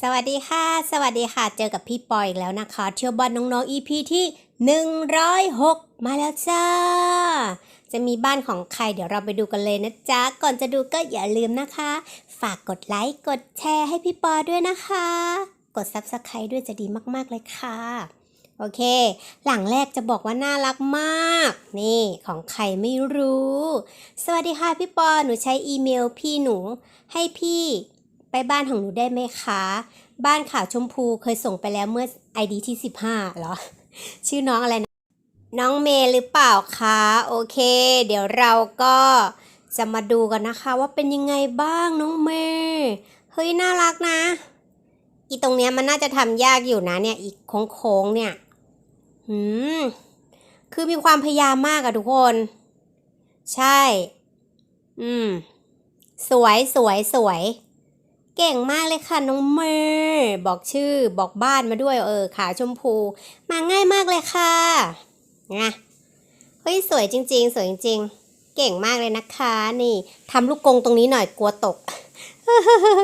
สวัสดีค่ะ สวัสดีค่ะ เจอกับพี่ปอยอีกแล้วนะคะ เที่ยวบอลน้องๆ EP ที่ 106 มาแล้วจ้า จะมีบ้านของใครเดี๋ยวเราไปดูกันเลยนะจ๊ะ ก่อนจะดูก็อย่าลืมนะคะ ฝากกดไลค์ กดแชร์ให้พี่ปอด้วยนะคะ กด Subscribe ด้วยจะดีมากๆเลยค่ะ โอเค หลังแรกจะบอกว่าน่ารักมาก นี่ของใครไม่รู้ สวัสดีค่ะพี่ปอ หนูใช้อีเมลพี่หนูให้พี่ ไปบ้านของหนูได้ไหมคะ บ้านขาวชมพูเคยส่งไปแล้วเมื่อ ID ที่ 15เหรอ ชื่อน้องอะไรนะ น้องเมย์หรือเปล่าคะ โอเค เดี๋ยวเราก็จะมาดูกันนะคะ ว่าเป็นยังไงบ้างน้องเมย์เฮ้ย น่ารักนะ อีตรงเนี้ยมันน่าจะทำยากอยู่นะเนี่ยอีกโค้งๆเนี่ยหืมคือมีความพยายามมากอะทุกคน ใช่ อืม สวยสวยสวย เก่งมากเลยค่ะน้องเมย์บอกชื่อบอกบ้านมาด้วยเออขาชมพู มาง่ายมากเลยค่ะไงเฮ้ยสวยจริง ๆ สวยจริง ๆ เก่งมากเลยนะคะ นี่ทำลูกกงตรงนี้หน่อยกลัวตก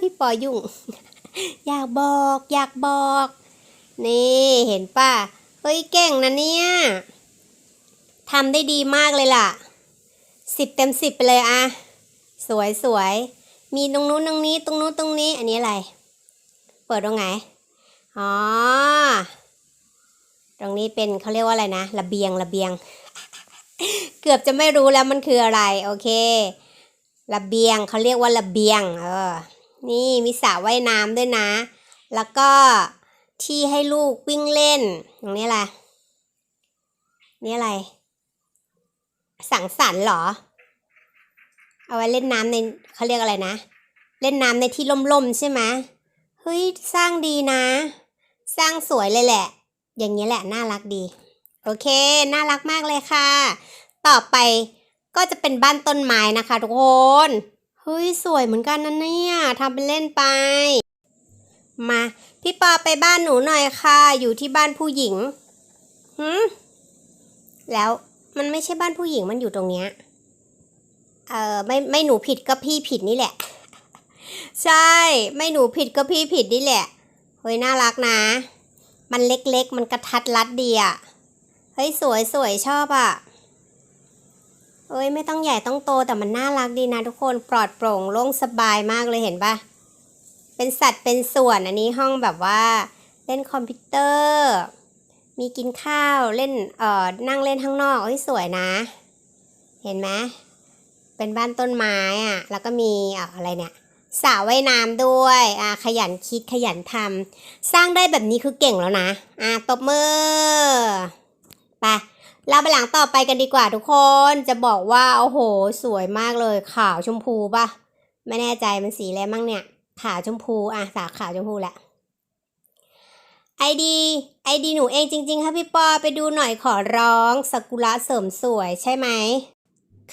พี่ปอยุ่ง อยากบอกอยากบอก นี่เห็นป่ะเฮ้ยเก่งนะเนี่ยทำได้ดีมากเลยล่ะสิบเต็มสิบไปเลยอะสวยสวย มีตรงนู้นตรงนี้ตรงนู้นตรงนี้ อันนี้อะไร เปิดตรงไหน อ๋อ ตรงนี้เป็นเขาเรียกว่าอะไรนะ ระเบียงระเบียง เกือบจะไม่รู้แล้วมันคืออะไร โอเค ระเบียงเขาเรียกว่าระเบียง เออ นี่มีสระว่ายน้ำด้วยนะ แล้วก็ที่ให้ลูกวิ่งเล่น ตรงนี้อะไรนี่อะไร สังสรรค์เหรอ เอาไว้เล่นน้ำในเขาเรียกอะไรนะ เล่นน้ำในที่ล่มๆใช่ไหมเฮ้ยสร้างดีนะ สร้างสวยเลยแหละ อย่างนี้แหละน่ารักดี โอเค น่ารักมากเลยค่ะ ต่อไปก็จะเป็นบ้านต้นไม้นะคะทุกคนเฮ้ยสวยเหมือนกันนะเนี่ยทำเป็นเล่นไป มาพี่ปอไปบ้านหนูหน่อยค่ะ อยู่ที่บ้านผู้หญิงหืมแล้วมันไม่ใช่บ้านผู้หญิงมันอยู่ตรงเนี้ย เออไม่ไม่หนูผิดก็พี่ผิดนี่แหละ ใช่ ไม่หนูผิดก็พี่ผิดนี่แหละ เฮ้ยน่ารักนะ มันเล็กๆ มันกระทัดรัดดีอะเฮ้ยสวยสวยชอบอะเอ้ยไม่ต้องใหญ่ต้องโตแต่มันน่ารักดีนะทุกคนปลอดโปร่งโล่งสบายมากเลยเห็นปะเป็นสัตว์เป็นส่วนอันนี้ห้องแบบว่า เล่นคอมพิวเตอร์ มีกินข้าวเล่นเอ่อนั่งเล่นข้างนอกเอ้ยสวยนะ เห็นไหม เป็นบ้านต้นไม้อะ แล้วก็มีอะไรเนี่ยสระว่ายน้ำด้วยอ่าขยันคิดขยันทำสร้างได้แบบนี้คือเก่งแล้วนะอ่าตบมือไปเราไปหลังต่อไปกันดีกว่าทุกคนจะบอกว่าโอ้โห สวยมากเลยขาวชมพูปะไม่แน่ใจมันสีอะไรมั่งเนี่ยขาวชมพูอะสาขาวชมพูแหละไอดีไอดีหนูเองจริง ๆ ค่ะพี่ปอไปดูหน่อยขอร้องสกุระเสริมสวยใช่ไหม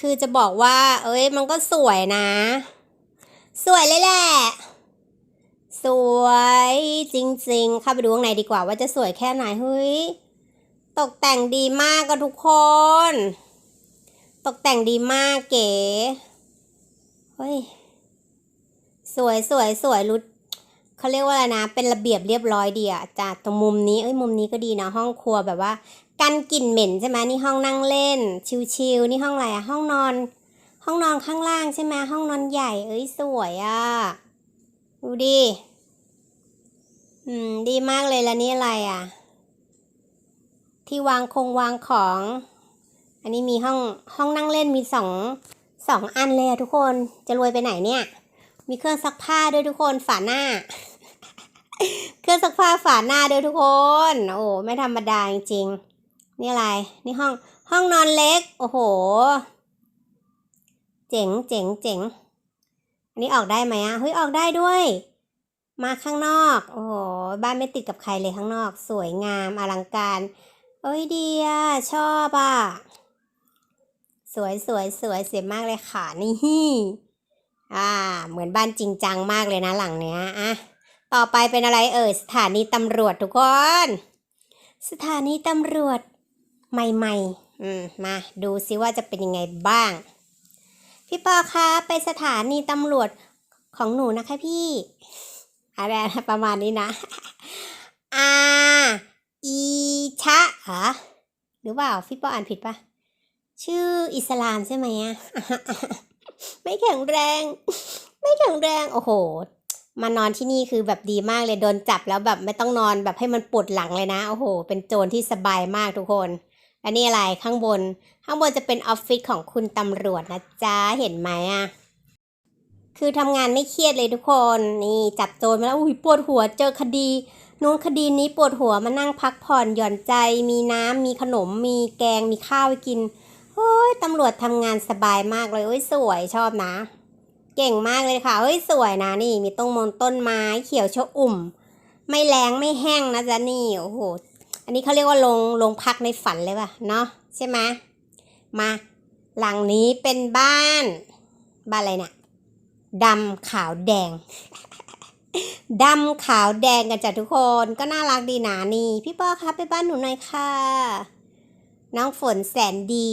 คือจะบอกว่า เอ้ย มันก็สวยนะ สวยเลยแหละ สวยจริงๆ เข้าไปดูข้างในดีกว่าว่าจะสวยแค่ไหนเฮ้ย ตกแต่งดีมากก็ทุกคน ตกแต่งดีมากเก๋ เฮ้ย สวยสวยสวยรุด เขาเรียกว่าอะไรนะ เป็นระเบียบเรียบร้อยดีอะจากตรงมุมนี้เอ้ยมุมนี้ก็ดีนะห้องครัวแบบว่ากันกลิ่นเหม็นใช่ไหมนี่ห้องนั่งเล่น ชิวๆนี่ห้องอะไรอะห้องนอน ห้องนอนข้างล่างใช่ไหมห้องนอนใหญ่ เอ้ยสวยอะดูดิอืมดีมากเลยแล้วนี่อะไรอะที่วางคงวางของ อันนี้มีห้องห้องนั่งเล่นมีสองสองอันเลยทุกคนจะรวยไปไหนเนี่ย มีเครื่องซักผ้าด้วยทุกคนฝาหน้า เครื่องซักผ้าฝาหน้าด้วยทุกคน โอ้ไม่ธรรมดาจริงๆ นี่อะไร นี่ห้อง ห้องนอนเล็ก โอ้โห เจ๋งเจ๋งเจ๋งอันนี้ออกได้ไหมอะ เฮ้ย ออกได้ด้วย มาข้างนอก โอ้โห บ้านไม่ติดกับใครเลยข้างนอก สวยงามอลังการ เอ้ยดีอะ ชอบอะ สวยสวยสวยเสียมากเลยค่ะ นี่ อ่า เหมือนบ้านจริงจังมากเลยนะหลังเนี้ยอะ ต่อไปเป็นอะไรเอ่ยสถานีตำรวจทุกคน สถานีตำรวจใหม่ๆอืมมาดูซิว่าจะเป็นยังไงบ้าง พี่ปอคะไปสถานีตำรวจของหนูนะคะพี่อะไรประมาณนี้นะอาอีชะเหรอหรือเปล่าพี่ปออ่านผิดปะชื่ออิสลามใช่ไหมอะไม่แข็งแรง ไม่แข็งแรง โอ้โห มานอนที่นี่คือแบบดีมากเลยโดนจับแล้วแบบไม่ต้องนอนแบบให้มันปวดหลังเลยนะ โอ้โห เป็นโจรที่สบายมากทุกคนอันนี้อะไรข้างบน ข้างบนจะเป็นออฟฟิศของคุณตำรวจนะจ๊ะ เห็นไหมอะ คือทำงานไม่เครียดเลยทุกคน นี่จับโจรมาแล้ว อุ้ยปวดหัวเจอคดี นู้นคดีนี้ปวดหัวมานั่งพักผ่อนหย่อนใจ มีน้ำมีขนม มีแกง มีข้าวกินเฮ้ยตำรวจทำงานสบายมากเลยเฮ้ยสวยชอบนะ เก่งมากเลยค่ะ เฮ้ยสวยนะนี่ มีต้นมนต้นไม้เขียวชอุ่ม ไม่แรงไม่แห้งนะจ๊ะนี่โอ้โห อันนี้เขาเรียกว่าลงลงพักในฝันเลยป่ะเนาะใช่ไหมมาหลังนี้เป็นบ้าน บ้านอะไรเนี่ยดำขาวแดงดำขาวแดงกันจ้ะทุกคนก็น่ารักดีนะนี่ พี่ป้อครับไปบ้านหนูหน่อยค่ะ น้องฝนแสนดี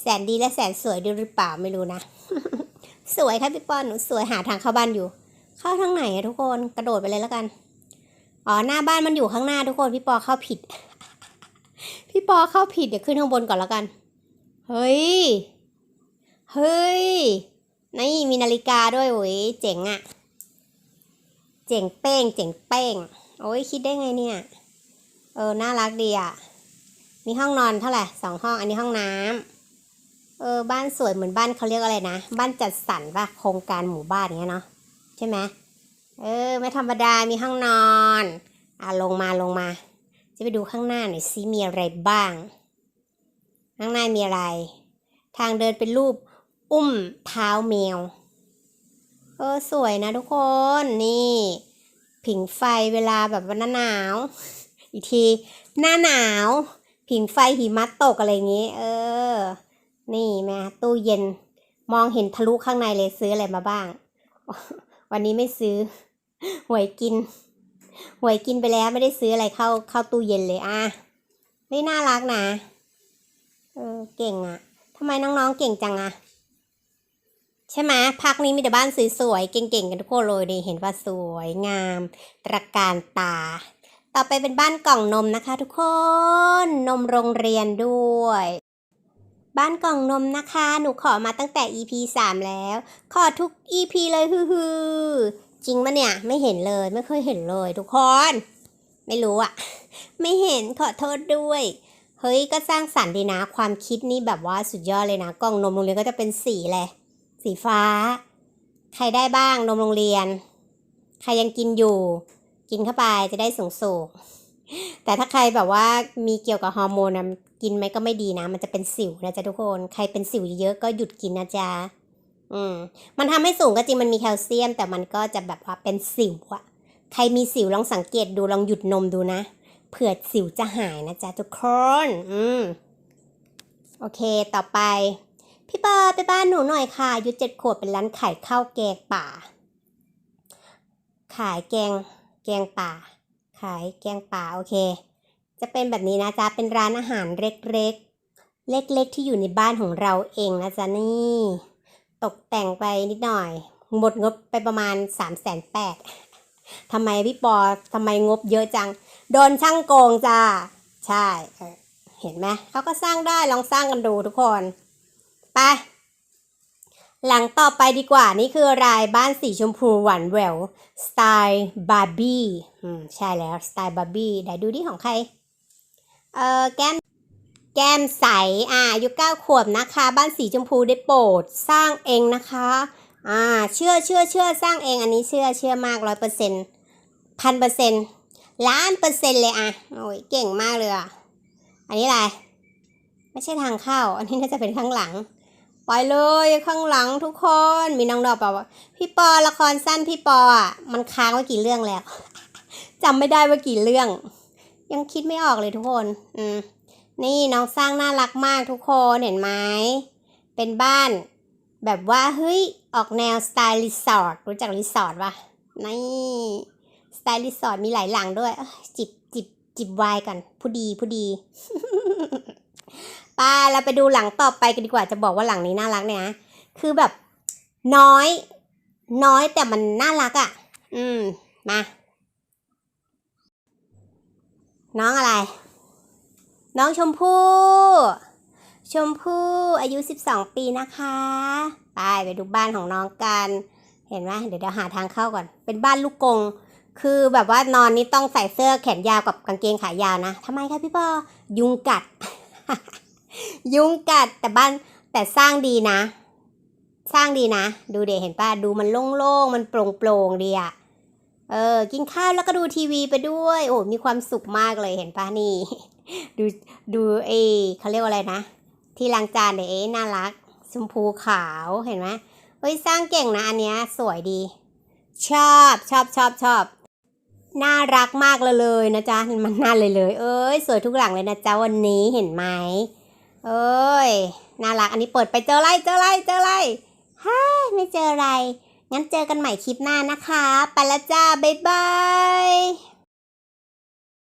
แสนดีและแสนสวยด้วยหรือเปล่าไม่รู้นะ สวยค่ะพี่ป้อนหนูสวยหาทางเข้าบ้านอยู่ เข้าทางไหนอะทุกคนกระโดดไปเลยแล้วกัน อ๋อหน้าบ้านมันอยู่ข้างหน้าทุกคนพี่ปอเข้าผิด พี่ปอเข้าผิดเดี๋ยวขึ้นข้างบนก่อนแล้วกัน เฮ้ย เฮ้ย นี่มีนาฬิกาด้วยโอ้ยเจ๋งอะเจ๋งเป้ง เจ๋งเป้ง โอ้ยคิดได้ไงเนี่ย เออน่ารักดีอะมีห้องนอนเท่าไหร่สองห้องอันนี้ห้องน้ำ เออบ้านสวยเหมือนบ้านเขาเรียกอะไรนะ บ้านจัดสรรป่ะโครงการหมู่บ้านอย่างเงี้ยเนาะใช่ไหมเออ ไม่ธรรมดามีห้องนอน อะลงมาลงมา จะไปดูข้างหน้าหน่อยซิมีอะไรบ้าง ข้างหน้ามีอะไร ทางเดินเป็นรูป อุ้มเท้าแมวเออสวยนะทุกคนนี่ ผิงไฟเวลาแบบว่าหน้าหนาว อีกที หน้าหนาว ผิงไฟหิมะตกอะไรอย่างงี้ เออ นี่แม่ตู้เย็นมองเห็นทะลุข้างในเลยซื้ออะไรมาบ้าง วันนี้ไม่ซื้อ หวยกิน หวยกินไปแล้วไม่ได้ซื้ออะไรเข้าเข้าตู้เย็นเลยอะไม่น่ารักนะเออเก่งอะ่ะทำไมน้องๆเก่งจังอะ่ะ ใช่ไหมพักนี้มีแต่บ้านสวยๆเก่งๆกันทุกคนเลยนี่เห็นว่าสวยงาม ตระการตา ต่อไปเป็นบ้านกล่องนมนะคะ ทุกคน นมโรงเรียนด้วย บ้านกล่องนมนะคะ หนูขอมาตั้งแต่ EP 3 แล้ว ขอทุก EP เลยฮือๆจริงปะเนี่ยไม่เห็นเลยไม่เคยเห็นเลย ทุกคน ไม่รู้อะไม่เห็นขอโทษด้วย เฮ้ยก็สร้างสรรค์ดีนะ ความคิดนี่แบบว่าสุดยอดเลยนะกล่องนมโรงเรียนก็จะเป็นสีเลยสีฟ้า ใครได้บ้างนมโรงเรียน ใครยังกินอยู่ กินเข้าไปจะได้สูงสูงแต่ถ้าใครแบบว่ามีเกี่ยวกับฮอร์โมนนะ กินไหมก็ไม่ดีนะ มันจะเป็นสิวนะจ๊ะทุกคน ใครเป็นสิวเยอะก็หยุดกินนะจ๊ะอืมมันทำให้สูงก็จริงมันมีแคลเซียม แต่มันก็จะแบบว่าเป็นสิวอะใครมีสิวลองสังเกตดูลองหยุดนมดูนะเผื่อสิวจะหายนะจ๊ะทุกคน อืม โอเค ต่อไป พี่ปอไปบ้านหนูหน่อยค่ะอายุเจ็ดขวบเป็นร้านขายข้าวแกงป่า ขายแกง แกงป่า ขายแกงป่า โอเค จะเป็นแบบนี้นะจ๊ะ เป็นร้านอาหารเล็กๆ เล็กๆ ที่อยู่ในบ้านของเราเองนะจ๊ะนี่ ตกแต่งไปนิดหน่อย หมดงบไปประมาณ3ามแสนแปดทำไมพี่ปอทำไมงบเยอะจัง โดนช่างโกงจ้า ใช่เออเห็นไหมเขาก็สร้างได้ลองสร้างกันดูทุกคน ไป หลังต่อไปดีกว่า นี่คือรายบ้านสีชมพูหวานแหววสไตล์บาร์บี้ อืม ใช่แล้ว สไตล์บาร์บี้ไหนดูดิของใคร เออแก้มแก้มใสอ่าอายุเก้าขวบนะคะ บ้านสีชมพูได้โปรดสร้างเองนะคะอ่าเชื่อเชื่อเชื่อสร้างเองอันนี้เชื่อเชื่อมากร้อยเปอร์เซ็นต์พันเปอร์เซ็นต์ล้านเปอร์เซ็นต์เลยอะโอ้ยเก่งมากเลยอะอันนี้อะไร ไม่ใช่ทางเข้า อันนี้น่าจะเป็นข้างหลังไปเลยข้างหลังทุกคนมีน้องดอกบอกว่าพี่ปอละครสั้นพี่ปออะมันค้างไว้กี่เรื่องแล้วจำไม่ได้ว่ากี่เรื่อง ยังคิดไม่ออกเลยทุกคน อืม นี่น้องสร้างน่ารักมากทุกคนเห็นไหม เป็นบ้าน แบบว่าเฮ้ย ออกแนวสไตล์รีสอร์ทรู้จักรีสอร์ทปะนี่สไตล์รีสอร์ทมีหลายหลังด้วยจิบจิบจิบไวน์ก่อนผู้ดีผู้ดีไป้าเราไปดูหลังต่อไปกันดีกว่าจะบอกว่าหลังนี้น่ารักเนี่ยนะคือแบบน้อย น้อยแต่มันน่ารักอะ่ะ อืม มา น้องอะไร น้องชมพู่ ชมพู่อายุ 12 ปีนะคะ ไปไปดูบ้านของน้องกัน เห็นไหมเดี๋ยวเดี๋ยวหาทางเข้าก่อน เป็นบ้านลูกกง คือแบบว่านอนนี่ต้องใส่เสื้อแขนยาวกับกางเกงขายาวนะทำไมคะพี่ปอยุงกัด ยุงกัดแต่บ้านแต่สร้างดีนะ สร้างดีนะ ดูเด็เห็นป่ะ ดูมันโล่งๆ มันโปร่งๆดีอะ เออ กินข้าวแล้วก็ดูทีวีไปด้วย โอ้ มีความสุขมากเลยเห็นป่ะนี่ ดู ดูเอเขาเรียกว่าอะไรนะ ที่ล้างจานเนี่ยเอ๊น่ารัก ชมพูขาวเห็นไหมเฮ้ย สร้างเก่งนะอันเนี้ยสวยดี ชอบชอบชอบชอบน่ารักมากเลยเลยนะจ๊ะ มันน่าเลยเลย เอ้ย สวยทุกหลังเลยนะจ๊ะวันนี้เห็นไหม เอ้ย น่ารัก อันนี้เปิดไปเจออะไร เจออะไร เจออะไรฮ่าไม่เจออะไร งั้นเจอกันใหม่คลิปหน้านะคะ ไปแล้วจ้า บ๊ายบาย